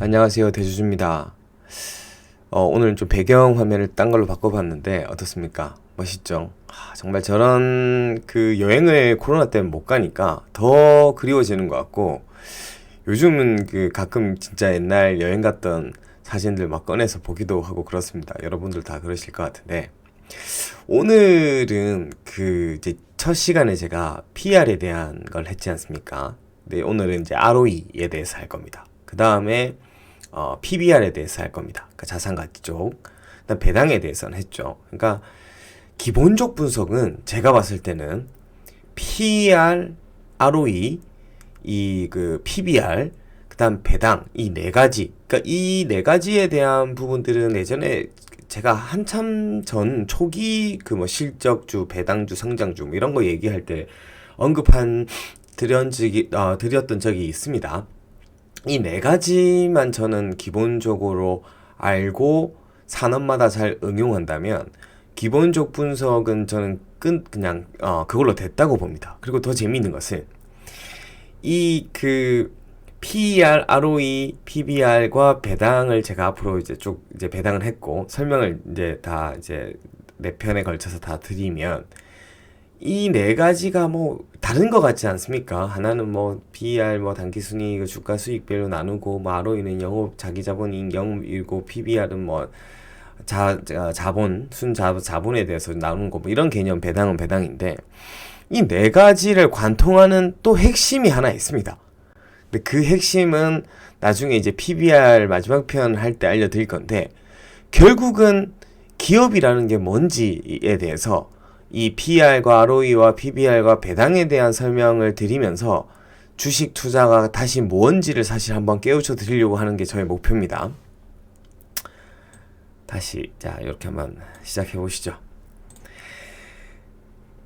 안녕하세요 대주주입니다. 어, 오늘 좀 배경 화면을 딴 걸로 바꿔봤는데 어떻습니까? 멋있죠? 아, 정말 저런 그 여행을 코로나 때문에 못 가니까 더 그리워지는 것 같고 요즘은 그 가끔 진짜 옛날 여행 갔던 사진들 막 꺼내서 보기도 하고 그렇습니다. 여러분들 다 그러실 것 같은데 오늘은 그 이제 첫 시간에 제가 PR에 대한 걸 했지 않습니까? 네, 오늘은 이제 ROE에 대해서 할 겁니다. 그 다음에 어, PBR에 대해서 할 겁니다. 그 자산 가치 쪽. 그다음 배당에 대해서는 했죠. 그러니까 기본적 분석은 제가 봤을 때는 PER, ROE, 이 그 PBR, 그다음 배당 이 네 가지. 그러니까 이 네 가지에 대한 부분들은 예전에 제가 한참 전 초기 그 뭐 실적주, 배당주, 성장주 뭐 이런 거 얘기할 때 언급한 드렸 적이 어, 드렸던 적이 있습니다. 이 네 가지만 저는 기본적으로 알고 산업마다 잘 응용한다면 기본적 분석은 저는 끈 그냥 어 그걸로 됐다고 봅니다. 그리고 더 재미있는 것은 이 그 PER, ROE, PBR과 배당을 제가 앞으로 이제 쭉 이제 배당을 했고 설명을 이제 다 이제 네 편에 걸쳐서 다 드리면 이 네 가지가 뭐 다른 것 같지 않습니까? 하나는 뭐 PER 뭐 단기 순이익 그 주가 수익별로 나누고 뭐 ROE는 영업 자기 자본이익 영업이고 PBR은 뭐 자, 자 자본 순 자, 자본에 대해서 나누는 거뭐 이런 개념 배당은 배당인데 이 네 가지를 관통하는 또 핵심이 하나 있습니다. 근데 그 핵심은 나중에 이제 PBR 마지막 편 할 때 알려드릴 건데 결국은 기업이라는 게 뭔지에 대해서 이 PR과 ROE와 PBR과 배당에 대한 설명을 드리면서 주식 투자가 다시 뭔지를 사실 한번 깨우쳐 드리려고 하는 게 저의 목표입니다. 다시 자 이렇게 한번 시작해 보시죠.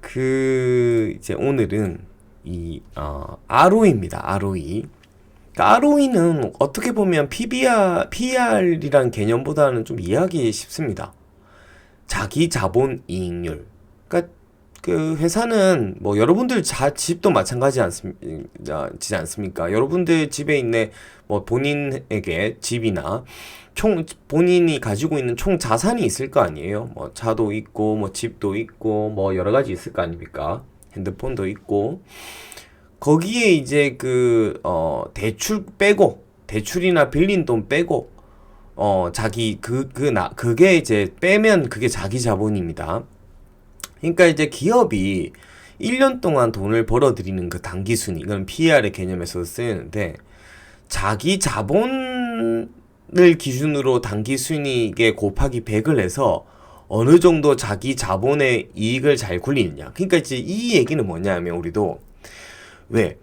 그 이제 오늘은 이 어, ROE입니다. ROE. 그러니까 ROE는 어떻게 보면 PBR, PR이란 개념보다는 좀 이해하기 쉽습니다. 자기 자본 이익률. 그러니까 그 회사는 뭐 여러분들 자 집도 마찬가지 않습니지 않습니까? 여러분들 집에 있는 뭐 본인에게 집이나 총 본인이 가지고 있는 총 자산이 있을 거 아니에요? 뭐 차도 있고 뭐 집도 있고 뭐 여러 가지 있을 거 아닙니까? 핸드폰도 있고 거기에 이제 그 어 대출 빼고 대출이나 빌린 돈 빼고 어 자기 그 그 나 그게 이제 빼면 그게 자기 자본입니다. 그러니까 이제 기업이 1년 동안 돈을 벌어들이는 그 단기순이, 이건 PR의 개념에서 쓰이는데, 자기 자본을 기준으로 단기순이익에 곱하기 100을 해서 어느 정도 자기 자본의 이익을 잘 굴리느냐. 그러니까 이제 이 얘기는 뭐냐면 우리도 왜?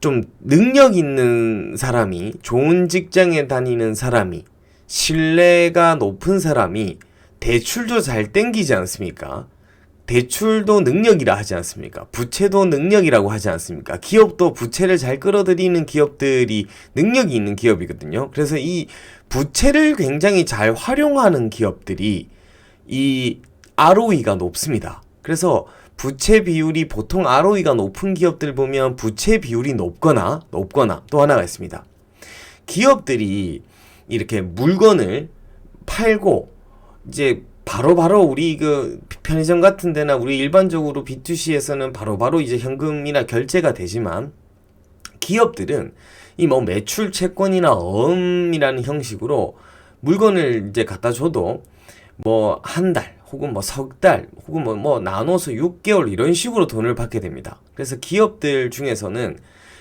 좀 능력 있는 사람이, 좋은 직장에 다니는 사람이, 신뢰가 높은 사람이 대출도 잘 땡기지 않습니까? 대출도 능력이라 하지 않습니까? 부채도 능력이라고 하지 않습니까? 기업도 부채를 잘 끌어들이는 기업들이 능력이 있는 기업이거든요. 그래서 이 부채를 굉장히 잘 활용하는 기업들이 이 ROE가 높습니다. 그래서 부채 비율이 보통 ROE가 높은 기업들 보면 부채 비율이 높거나 높거나 또 하나가 있습니다. 기업들이 이렇게 물건을 팔고 이제 바로바로 바로 우리 그 편의점 같은 데나 우리 일반적으로 B2C에서는 바로바로 바로 이제 현금이나 결제가 되지만 기업들은 이 뭐 매출 채권이나 어음이라는 형식으로 물건을 이제 갖다 줘도 뭐 한 달 혹은 뭐 석 달 혹은 뭐, 뭐 나눠서 6개월 이런 식으로 돈을 받게 됩니다. 그래서 기업들 중에서는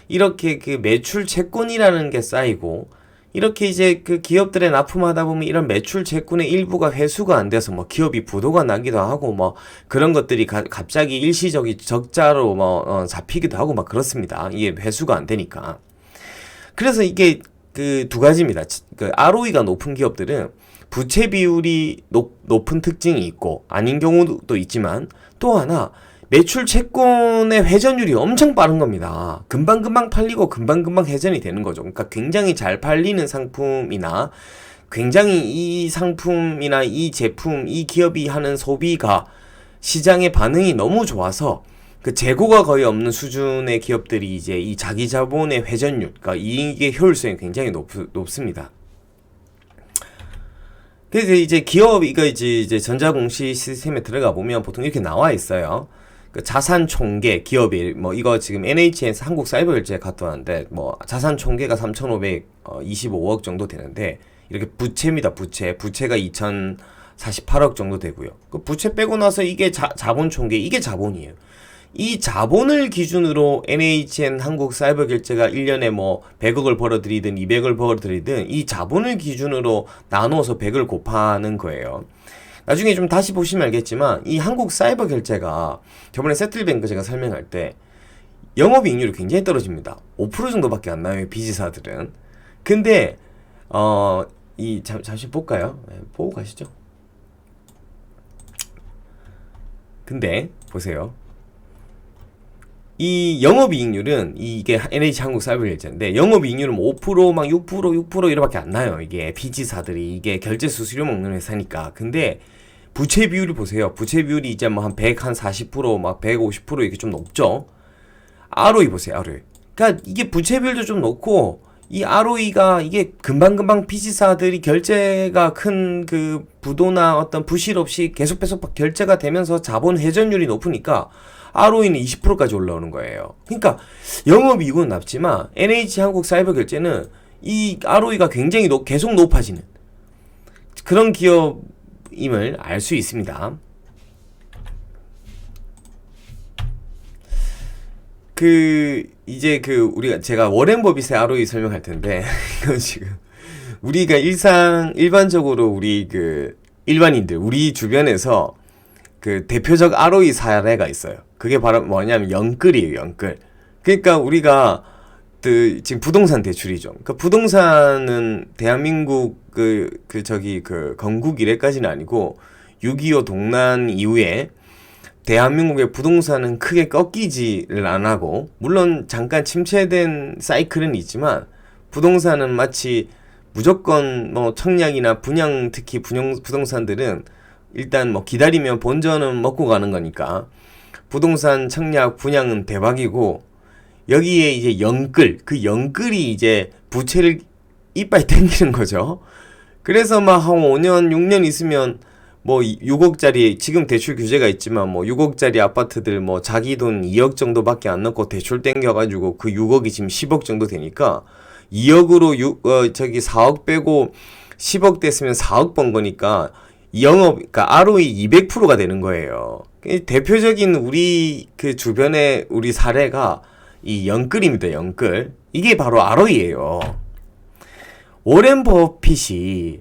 이렇게 그 매출 채권이라는 게 쌓이고 이렇게 이제 그 기업들에 납품하다 보면 이런 매출 채권의 일부가 회수가 안 돼서 뭐 기업이 부도가 나기도 하고 뭐 그런 것들이 가, 갑자기 일시적인 적자로 뭐 어, 잡히기도 하고 막 그렇습니다. 이게 회수가 안 되니까. 그래서 이게 그 두 가지입니다. 그 ROE가 높은 기업들은 부채 비율이 높, 높은 특징이 있고 아닌 경우도 있지만 또 하나 매출 채권의 회전율이 엄청 빠른 겁니다. 금방금방 팔리고 금방금방 회전이 되는 거죠. 그러니까 굉장히 잘 팔리는 상품이나 굉장히 이 상품이나 이 제품, 이 기업이 하는 소비가 시장의 반응이 너무 좋아서 그 재고가 거의 없는 수준의 기업들이 이제 이 자기 자본의 회전율, 그러니까 이익의 효율성이 굉장히 높, 높습니다. 그래서 이제 기업 이거 이제 이제 전자공시 시스템에 들어가 보면 보통 이렇게 나와 있어요. 그 자산 총계 기업이 뭐 이거 지금 NHS 한국 사이버 결제 갔다 왔는데 뭐 자산 총계가 3,525억 정도 되는데 이렇게 부채입니다. 부채. 부채가 2,048억 정도 되고요. 그 부채 빼고 나서 이게 자, 자본 총계 이게 자본이에요. 이 자본을 기준으로 NHN 한국 사이버 결제가 1년에 뭐 100억을 벌어들이든 200억을 벌어들이든 이 자본을 기준으로 나누어서 100을 곱하는 거예요. 나중에 좀 다시 보시면 알겠지만 이 한국 사이버 결제가 저번에 세틀뱅크 제가 설명할 때 영업이익률이 굉장히 떨어집니다. 5% 정도밖에 안 나요. 비지사들은. 근데 어 이 잠시 볼까요? 네, 보고 가시죠. 근데 보세요. 이 영업이익률은 이게 NH 한국 사이버결제인데 영업이익률은 5%막 6% 6% 이렇게밖에 안 나요. 이게 비지사들이 이게 결제 수수료 먹는 회사니까. 근데 부채 비율을 보세요. 부채 비율이 이제 뭐 한 100, 한 40%막 150% 이렇게 좀 높죠. ROE 보세요. ROE. 그러니까 이게 부채 비율도 좀 높고 이 ROE가 이게 금방금방 피지사들이 결제가 큰 그 부도나 어떤 부실 없이 계속 계속 결제가 되면서 자본 회전율이 높으니까 ROE는 20%까지 올라오는 거예요. 그러니까 영업이익은 낮지만 NH 한국 사이버 결제는 이 ROE가 굉장히 높, 계속 높아지는 그런 기업임을 알 수 있습니다. 그 이제 그 우리가 제가 워렌 버빗의 ROE 설명할 텐데 이건 지금 우리가 일상 일반적으로 우리 그 일반인들 우리 주변에서 그 대표적 ROE 사례가 있어요. 그게 바로 뭐냐면 영끌이에요, 영끌. 그러니까 우리가 그 지금 부동산 대출이죠. 그러니까 부동산은 대한민국 그, 그 저기 그 건국 이래까지는 아니고 6.25 동란 이후에 대한민국의 부동산은 크게 꺾이지를 안 하고 물론 잠깐 침체된 사이클은 있지만 부동산은 마치 무조건 뭐 청약이나 분양 특히 분양 부동산들은 일단 뭐 기다리면 본전은 먹고 가는 거니까 부동산 청약 분양은 대박이고 여기에 이제 영끌 그 영끌이 이제 부채를 이빨 땡기는 거죠. 그래서 막 한 5년 6년 있으면 뭐 6억짜리 지금 대출 규제가 있지만 뭐 6억짜리 아파트들 뭐 자기 돈 2억 정도밖에 안 넣고 대출 땡겨 가지고 그 6억이 지금 10억 정도 되니까 2억으로 6, 어, 저기 4억 빼고 10억 됐으면 4억 번 거니까 영업, 그러니까 ROE 200%가 되는 거예요. 대표적인 우리 그 주변의 우리 사례가 이 영끌입니다, 영끌. 이게 바로 ROE예요. 오렌 버핏이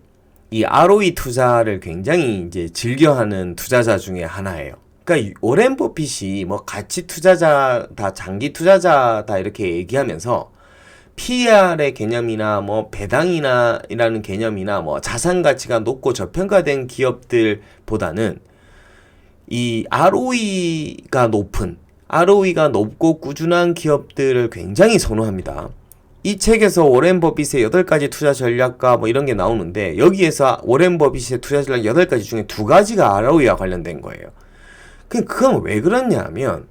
이 ROE 투자를 굉장히 이제 즐겨하는 투자자 중에 하나예요. 그러니까 오렌 버핏이 뭐 가치 투자자 다, 장기 투자자 다 이렇게 얘기하면서 PER의 개념이나 뭐 배당이나 이라는 개념이나 뭐 자산 가치가 높고 저평가된 기업들보다는 이 ROE가 높은 ROE가 높고 꾸준한 기업들을 굉장히 선호합니다. 이 책에서 워렌 버핏의 8가지 투자 전략과 뭐 이런 게 나오는데 여기에서 워렌 버핏의 투자 전략 8가지 중에 두 가지가 ROE와 관련된 거예요. 그건 왜 그러냐 하면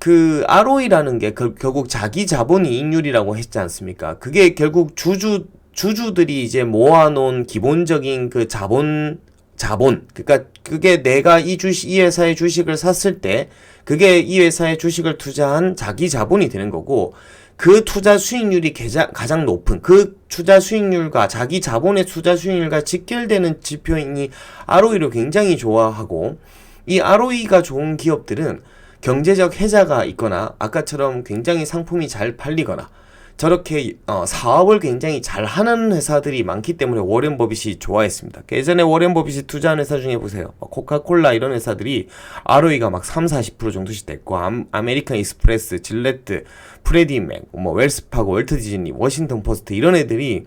그 ROE라는 게 그, 결국 자기 자본 이 익률이라고 했지 않습니까? 그게 결국 주주 주주들이 이제 모아놓은 기본적인 그 자본 자본 그러니까 그게 내가 이 주식 이 회사의 주식을 샀을 때 그게 이 회사의 주식을 투자한 자기 자본이 되는 거고 그 투자 수익률이 가장 높은 그 투자 수익률과 자기 자본의 투자 수익률과 직결되는 지표인이 ROE를 굉장히 좋아하고 이 ROE가 좋은 기업들은 경제적 혜자가 있거나 아까처럼 굉장히 상품이 잘 팔리거나 저렇게 어, 사업을 굉장히 잘 하는 회사들이 많기 때문에 워렌 버빗이 좋아했습니다. 예전에 워렌 버빗이 투자한 회사 중에 보세요. 코카콜라 이런 회사들이 ROE가 막 3, 40% 정도씩 됐고 암, 아메리칸 익스프레스, 질레트, 프레디맥, 뭐 웰스파고, 월트 디즈니, 워싱턴 포스트 이런 애들이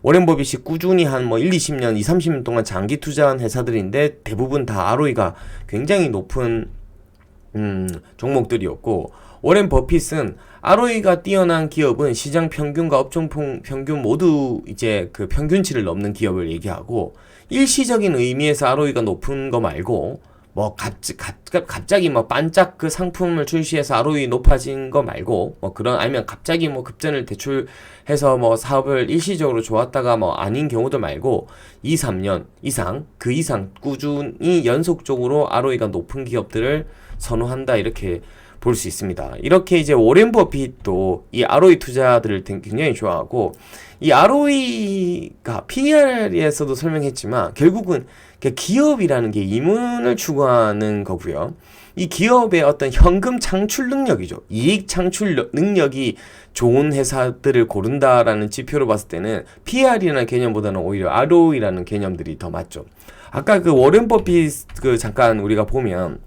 워렌 버빗이 꾸준히 한 뭐 1, 20년, 2, 30년 동안 장기 투자한 회사들인데 대부분 다 ROE가 굉장히 높은 음, 종목들이었고 워렌 버핏은 ROE가 뛰어난 기업은 시장 평균과 업종 평균 모두 이제 그 평균치를 넘는 기업을 얘기하고 일시적인 의미에서 ROE가 높은 거 말고 뭐 갑, 갑, 갑자기 뭐 반짝 그 상품을 출시해서 ROE 높아진 거 말고 뭐 그런 아니면 갑자기 뭐 급전을 대출해서 뭐 사업을 일시적으로 좋았다가 뭐 아닌 경우도 말고 2, 3년 이상 그 이상 꾸준히 연속적으로 ROE가 높은 기업들을 선호한다 이렇게 볼 수 있습니다. 이렇게 이제 오렌 버핏도 이 ROE 투자들을 굉장히 좋아하고 이 ROE가 PER에서도 설명했지만 결국은 그 기업이라는 게 이문을 추구하는 거고요. 이 기업의 어떤 현금 창출 능력이죠. 이익 창출 능력이 좋은 회사들을 고른다라는 지표로 봤을 때는 PR이라는 개념보다는 오히려 ROE라는 개념들이 더 맞죠. 아까 그 워렌 버핏 그 잠깐 우리가 보면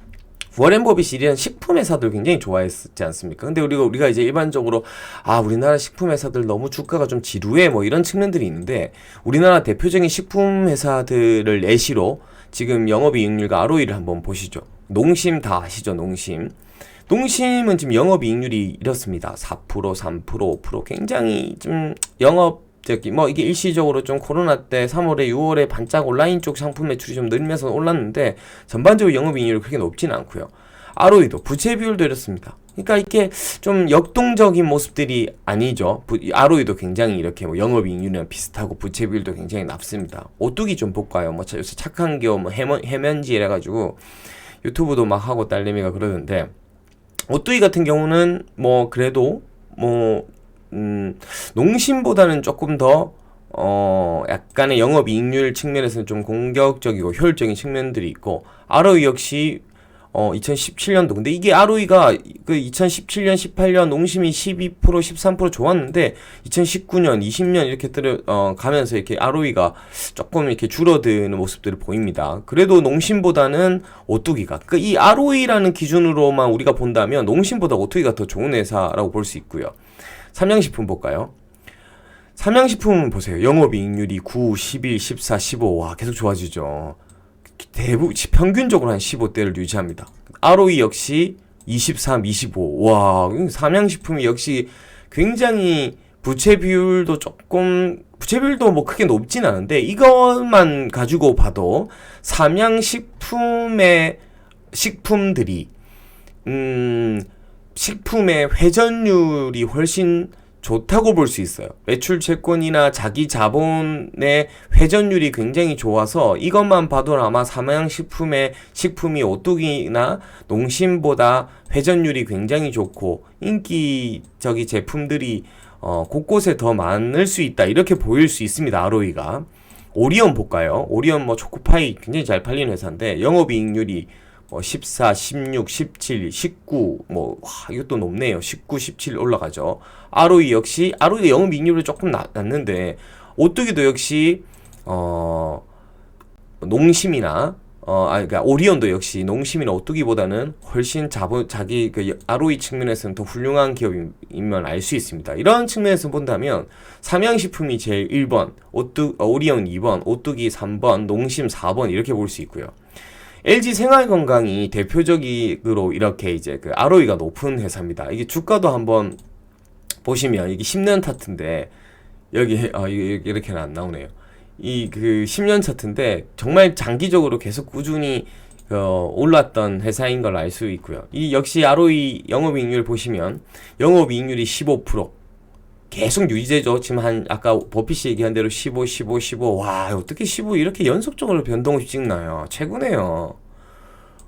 워렌 버핏이 이런 식품 회사들 굉장히 좋아했지 않습니까? 근데 우리가 우리가 이제 일반적으로 아 우리나라 식품 회사들 너무 주가가 좀 지루해 뭐 이런 측면들이 있는데 우리나라 대표적인 식품 회사들을 내시로 지금 영업이익률과 ROE를 한번 보시죠. 농심 다 아시죠? 농심. 농심은 지금 영업이익률이 이렇습니다. 4%, 3%, 5% 굉장히 좀 영업 저기 뭐 이게 일시적으로 좀 코로나 때 3월에 6월에 반짝 온라인 쪽 상품 매출이 좀 늘면서 올랐는데 전반적으로 영업이익률이 크게 높지는 않고요. ROE도 부채 비율도 이렇습니다. 그러니까 이게 좀 역동적인 모습들이 아니죠. ROE도 굉장히 이렇게 뭐 영업이익률이랑 비슷하고 부채 비율도 굉장히 낮습니다. 오뚜기 좀 볼까요? 뭐 요새 착한 기업 뭐 해먼, 해면지 이래가지고 유튜브도 막 하고 딸내미가 그러는데 오뚜기 같은 경우는 뭐 그래도 뭐 음, 농심보다는 조금 더 어, 약간의 영업이익률 측면에서는 좀 공격적이고 효율적인 측면들이 있고, ROE 역시 어, 2017년도. 근데 이게 ROE가 그 2017년, 18년 농심이 12%, 13% 좋았는데 2019년, 20년 이렇게 들어 어, 가면서 이렇게 ROE가 조금 이렇게 줄어드는 모습들을 보입니다. 그래도 농심보다는 오뚜기가 그 이 ROE라는 기준으로만 우리가 본다면 농심보다 오뚜기가 더 좋은 회사라고 볼 수 있고요. 삼양식품 볼까요? 삼양식품은 보세요. 영업이익률이 9, 11, 14, 15. 와, 계속 좋아지죠. 대부분, 평균적으로 한 15대를 유지합니다. ROE 역시 23, 25. 와, 삼양식품이 역시 굉장히 부채 비율도 조금, 부채 비율도 뭐 크게 높진 않은데, 이것만 가지고 봐도 삼양식품의 식품들이, 음, 식품의 회전율이 훨씬 좋다고 볼 수 있어요. 매출 채권이나 자기 자본의 회전율이 굉장히 좋아서 이것만 봐도 아마 삼양식품의 식품이 오뚜기나 농심보다 회전율이 굉장히 좋고 인기적인 제품들이 어, 곳곳에 더 많을 수 있다. 이렇게 보일 수 있습니다. ROE가. 오리온 볼까요? 오리온 뭐 초코파이 굉장히 잘 팔리는 회사인데 영업이익률이 뭐 14, 16, 17, 19, 뭐, 와, 이것도 높네요. 19, 17 올라가죠. ROE 역시, ROE 영업 이익률이 조금 낮, 낮는데, 오뚜기도 역시, 어, 농심이나, 어, 아, 그니까 오리온도 역시 농심이나 오뚜기보다는 훨씬 자본, 자기 그 ROE 측면에서는 더 훌륭한 기업이면 알 수 있습니다. 이런 측면에서 본다면, 삼양식품이 제일 1번, 오뚜, 어, 오리온 2번, 오뚜기 3번, 농심 4번 이렇게 볼 수 있고요. LG 생활건강이 대표적으로 이렇게 이제 그 ROE가 높은 회사입니다. 이게 주가도 한번 보시면 이게 10년 차트인데 여기 아 이렇게는 안 나오네요. 이 그 10년 차트인데 정말 장기적으로 계속 꾸준히 어, 올랐던 회사인 걸 알 수 있고요. 이 역시 ROE 영업이익률 보시면 영업이익률이 15% 계속 유지되죠. 지금 한 아까 버핏이 얘기한 대로 15, 15, 15. 와 어떻게 15 이렇게 연속적으로 변동을 찍나요? 최고네요.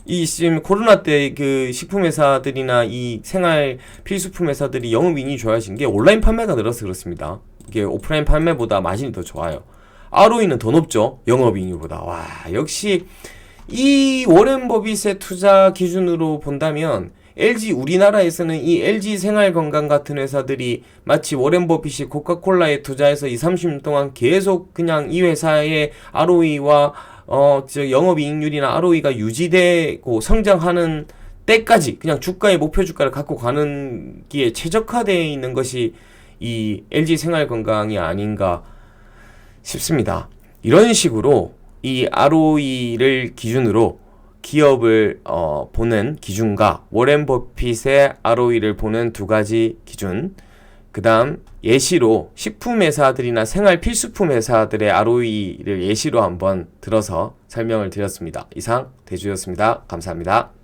이 지금 코로나 때 그 식품 회사들이나 이 생활 필수품 회사들이 영업이익이 좋아진 게 온라인 판매가 늘어서 그렇습니다. 이게 오프라인 판매보다 마진이 더 좋아요. ROE는 더 높죠. 영업이익률보다. 와 역시 이 워렌 버핏의 투자 기준으로 본다면 LG 우리나라에서는 이 LG 생활건강 같은 회사들이 마치 워렌 버핏이 코카콜라에 투자해서 2, 30년 동안 계속 그냥 이 회사의 ROE와 어, 저 영업이익률이나 ROE가 유지되고 성장하는 때까지 그냥 주가의 목표 주가를 갖고 가는 기에 최적화되어 있는 것이 이 LG 생활건강이 아닌가 싶습니다. 이런 식으로 이 ROE를 기준으로 기업을 어, 보는 기준과 워렌 버핏의 ROE를 보는 두 가지 기준 그 다음 예시로 식품 회사들이나 생활 필수품 회사들의 ROE를 예시로 한번 들어서 설명을 드렸습니다. 이상 대주였습니다. 감사합니다.